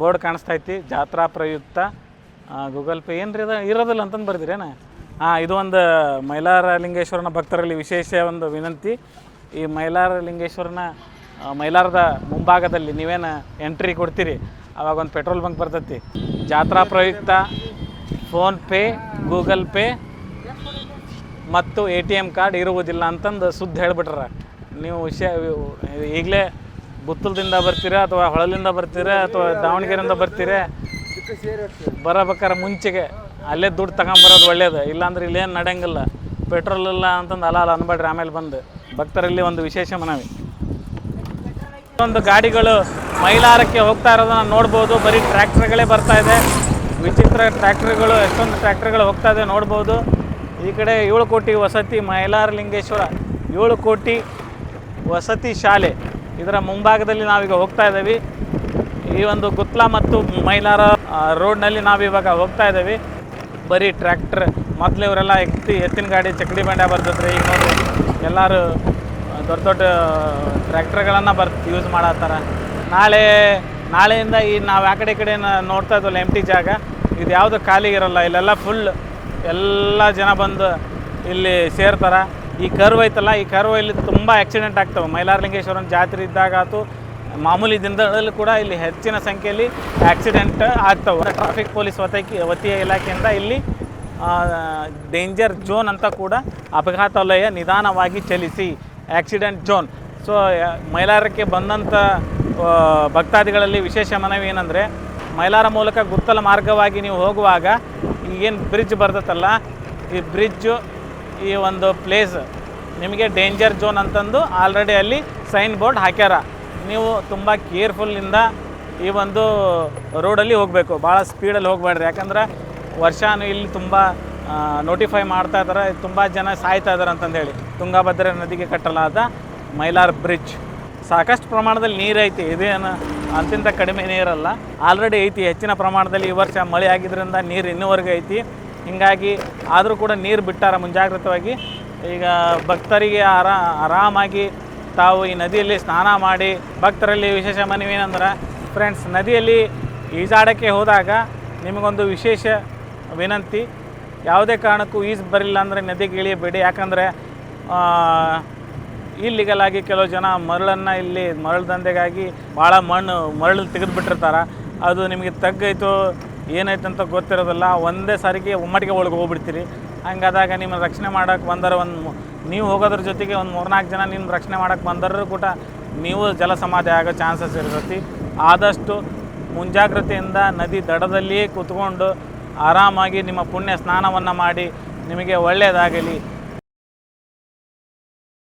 Board ಕಾಣಿಸ್ತಾ ಕಾಣಿಸ್ತೈತಿ, ಜಾತ್ರಾ ಪ್ರಯುಕ್ತ. ಗೂಗಲ್ ಪೇ ಏನು ರೀ ಅದು? ಇರೋದಿಲ್ಲ ಅಂತಂದು ಬರ್ದಿರೇನ? ಹಾಂ ಇದು ಒಂದು ಮೈಲಾರ ಲಿಂಗೇಶ್ವರನ ಭಕ್ತರಲ್ಲಿ ವಿಶೇಷ ಒಂದು ವಿನಂತಿ. ಈ ಮೈಲಾರ ಲಿಂಗೇಶ್ವರನ ಮೈಲಾರದ ಮುಂಭಾಗದಲ್ಲಿ ನೀವೇನು ಎಂಟ್ರಿ ಕೊಡ್ತೀರಿ, ಅವಾಗ ಒಂದು ಪೆಟ್ರೋಲ್ ಬಂಕ್ ಬರ್ತೈತಿ. ಜಾತ್ರಾ ಪ್ರಯುಕ್ತ ಫೋನ್ಪೇ ಗೂಗಲ್ ಪೇ ಮತ್ತು ಎ ಟಿ ಎಂ ಕಾರ್ಡ್ ಇರುವುದಿಲ್ಲ ಅಂತಂದು ಸುದ್ದಿ ಹೇಳ್ಬಿಟ್ರ. ನೀವು ವಿಷಯ ಈಗಲೇ ಬುತ್ತಲದಿಂದ ಬರ್ತೀರಾ ಅಥವಾ ಹೊಳಲಿಂದ ಬರ್ತೀರಾ ಅಥವಾ ದಾವಣಗೆರೆಯಿಂದ ಬರ್ತೀರಾ? ಬರಬೇಕಾರೆ ಮುಂಚೆಗೆ ಅಲ್ಲೇ ದುಡ್ಡು ತಗೊಂಬರೋದು ಒಳ್ಳೇದು. ಇಲ್ಲಾಂದ್ರೆ ಇಲ್ಲೇನು ನಡೆಯಂಗಿಲ್ಲ. ಪೆಟ್ರೋಲ್ ಇಲ್ಲ ಅಂತಂದು ಅಲ ಅಲ್ಲ ಅನ್ಬೇಡ್ರಿ ಆಮೇಲೆ ಬಂದು. ಭಕ್ತರಲ್ಲಿ ಒಂದು ವಿಶೇಷ ಮನವಿ. ಒಂದು ಗಾಡಿಗಳು ಮೈಲಾರಕ್ಕೆ ಹೋಗ್ತಾ ಇರೋದನ್ನ ನೋಡ್ಬೋದು. ಬರೀ ಟ್ರ್ಯಾಕ್ಟರ್ಗಳೇ ಬರ್ತಾ ಇದೆ. ವಿಚಿತ್ರ ಟ್ರ್ಯಾಕ್ಟರ್ಗಳು, ಎಷ್ಟೊಂದು ಟ್ರ್ಯಾಕ್ಟರ್ಗಳು ಹೋಗ್ತಾ ಇದೆ ನೋಡ್ಬೋದು. ಈ ಕಡೆ ಏಳು ಕೋಟಿ ವಸತಿ ಮೈಲಾರ ಲಿಂಗೇಶ್ವರ ಏಳು ಕೋಟಿ ವಸತಿ ಶಾಲೆ. ಇದರ ಮುಂಭಾಗದಲ್ಲಿ ನಾವೀಗ ಹೋಗ್ತಾ ಇದ್ದೀವಿ. ಈ ಒಂದು ಗುತ್ಲ ಮತ್ತು ಮೈಲಾರ ರೋಡ್ನಲ್ಲಿ ನಾವಿವಾಗ ಹೋಗ್ತಾ ಇದ್ದೀವಿ. ಬರೀ ಟ್ರ್ಯಾಕ್ಟ್ರ್, ಮೊದಲು ಇವರೆಲ್ಲ ಎತ್ತಿ, ಎತ್ತಿನ ಗಾಡಿ ಚಕ್ಡಿ ಬಂಡೆ ಬರ್ತದ್ರಿ ಈಗ ನೋಡಿ, ಎಲ್ಲರೂ ದೊಡ್ಡ ದೊಡ್ಡ ಟ್ರ್ಯಾಕ್ಟ್ರ್ಗಳನ್ನು ಬರ್ ಯೂಸ್ ಮಾಡತ್ತಾರ. ನಾಳೆ, ನಾಳೆಯಿಂದ ಈ, ನಾವು ಆ ಕಡೆ ಈ ಕಡೆ ನೋಡ್ತಾ ಇದ್ವಲ್ಲ ಎಂ ಟಿ ಜಾಗ ಇದು ಯಾವುದು ಖಾಲಿ ಇರೋಲ್ಲ ಇಲ್ಲೆಲ್ಲ ಫುಲ್ ಎಲ್ಲ ಜನ ಬಂದು ಇಲ್ಲಿ ಸೇರ್ತಾರೆ. ಈ ಕರ್ವ್ ಐತಲ್ಲ, ಈ ಕರ್ವ್ ಇಲ್ಲಿ ತುಂಬ ಆಕ್ಸಿಡೆಂಟ್ ಆಗ್ತವೆ. ಮೈಲಾರಲಿಂಗೇಶ್ವರನ ಜಾತ್ರೆ ಇದ್ದಾಗ ಆಯ್ತು ಮಾಮೂಲಿ ದಿನದಲ್ಲೂ ಕೂಡ ಇಲ್ಲಿ ಹೆಚ್ಚಿನ ಸಂಖ್ಯೆಯಲ್ಲಿ ಆಕ್ಸಿಡೆಂಟ್ ಆಗ್ತವೆ. ಟ್ರಾಫಿಕ್ ಪೊಲೀಸ್ ವತಿಯ ವತಿಯ ಇಲಾಖೆಯಿಂದ ಇಲ್ಲಿ ಡೇಂಜರ್ ಝೋನ್ ಅಂತ ಕೂಡ ಅಪಘಾತ ವಲಯ ನಿಧಾನವಾಗಿ ಚಲಿಸಿ ಆಕ್ಸಿಡೆಂಟ್ ಝೋನ್ ಸೊ ಮೈಲಾರಕ್ಕೆ ಬಂದಂಥ ಭಕ್ತಾದಿಗಳಲ್ಲಿ ವಿಶೇಷ ಮನವಿ ಏನಂದರೆ, ಮೈಲಾರ ಮೂಲಕ ಗುತ್ತಲ ಮಾರ್ಗವಾಗಿ ನೀವು ಹೋಗುವಾಗ ಈಗೇನು ಬ್ರಿಡ್ಜ್ ಬರ್ತೈತಲ್ಲ ಈ ಬ್ರಿಡ್ಜು ಈ ಒಂದು ಪ್ಲೇಸ್ ನಿಮಗೆ ಡೇಂಜರ್ ಝೋನ್ ಅಂತಂದು ಆಲ್ರೆಡಿ ಅಲ್ಲಿ ಸೈನ್ ಬೋರ್ಡ್ ಹಾಕ್ಯಾರ. ನೀವು ತುಂಬ ಕೇರ್ಫುಲ್ಲಿಂದ ಈ ಒಂದು ರೋಡಲ್ಲಿ ಹೋಗಬೇಕು. ಭಾಳ ಸ್ಪೀಡಲ್ಲಿ ಹೋಗಬೇಡ್ರಿ. ಯಾಕಂದ್ರೆ ವರ್ಷಾನು ಇಲ್ಲಿ ತುಂಬ ನೋಟಿಫೈ ಮಾಡ್ತಾ ಇದ್ದಾರೆ ತುಂಬ ಜನ ಸಾಯ್ತಾ ಇದ್ದಾರೆ ಅಂತಂದೇಳಿ ತುಂಗಭದ್ರಾ ನದಿಗೆ ಕಟ್ಟಲಾದ ಮೈಲಾರ್ ಬ್ರಿಡ್ಜ್ ಸಾಕಷ್ಟು ಪ್ರಮಾಣದಲ್ಲಿ ನೀರು ಐತಿ. ಇದೇನು ಅಂತಿಂತ ಕಡಿಮೆ ನೀರಲ್ಲ. ಆಲ್ರೆಡಿ ಐತಿ. ಹೆಚ್ಚಿನ ಪ್ರಮಾಣದಲ್ಲಿ ಈ ವರ್ಷ ಮಳೆ ಆಗಿದ್ದರಿಂದ ನೀರು ಇನ್ನೂವರೆಗೂ ಐತಿ. ಹೀಗಾಗಿ ಆದರೂ ಕೂಡ ನೀರು ಬಿಟ್ಟಾರ ಮುಂಜಾಗ್ರತವಾಗಿ. ಈಗ ಭಕ್ತರಿಗೆ ಆರಾ, ಆರಾಮಾಗಿ ತಾವು ಈ ನದಿಯಲ್ಲಿ ಸ್ನಾನ ಮಾಡಿ, ಭಕ್ತರಲ್ಲಿ ವಿಶೇಷ ಮನವಿ ಏನಂದ್ರೆ ಫ್ರೆಂಡ್ಸ್ ನದಿಯಲ್ಲಿ ಈಜಾಡೋಕ್ಕೆ ಹೋದಾಗ ನಿಮಗೊಂದು ವಿಶೇಷ ವಿನಂತಿ. ಯಾವುದೇ ಕಾರಣಕ್ಕೂ ಈಜು ಬರಲಿಲ್ಲ ಅಂದರೆ ನದಿಗೆ ಇಳಿಯಬೇಡಿ. ಯಾಕಂದರೆ ಇಲ್ಲಿಗಲಾಗಿ ಕೆಲವು ಜನ ಮರಳನ್ನು ಇಲ್ಲಿ ಮರಳು ದಂಧೆಗಾಗಿ ಭಾಳ ಮಣ್ಣು ಮರಳು ತೆಗೆದುಬಿಟ್ಟಿರ್ತಾರೆ. ಅದು ನಿಮಗೆ ತಗ್ಗೈತೋ ಏನಾಯ್ತು ಅಂತ ಗೊತ್ತಿರೋದಿಲ್ಲ. ಒಂದೇ ಸಾರಿಗೆ ಒಮ್ಮಟಿಗೆ ಒಳಗೆ ಹೋಗ್ಬಿಡ್ತೀರಿ. ಹಂಗಾದಾಗ ನಿಮ್ಮ ರಕ್ಷಣೆ ಮಾಡೋಕೆ ಬಂದರೆ ಒಂದು ನೀವು ಹೋಗೋದ್ರ ಜೊತೆಗೆ ಒಂದು ಮೂರ್ನಾಲ್ಕು ಜನ ನಿಮ್ಮ ರಕ್ಷಣೆ ಮಾಡೋಕೆ ಬಂದರೂ ಕೂಡ ನೀವು ಜಲಸಮಾಧಿ ಆಗೋ ಚಾನ್ಸಸ್ ಇರ್ತೈತಿ. ಆದಷ್ಟು ಮುಂಜಾಗ್ರತೆಯಿಂದ ನದಿ ದಡದಲ್ಲಿಯೇ ಕೂತ್ಕೊಂಡು ಆರಾಮಾಗಿ ನಿಮ್ಮ ಪುಣ್ಯ ಸ್ನಾನವನ್ನು ಮಾಡಿ ನಿಮಗೆ ಒಳ್ಳೆಯದಾಗಲಿ.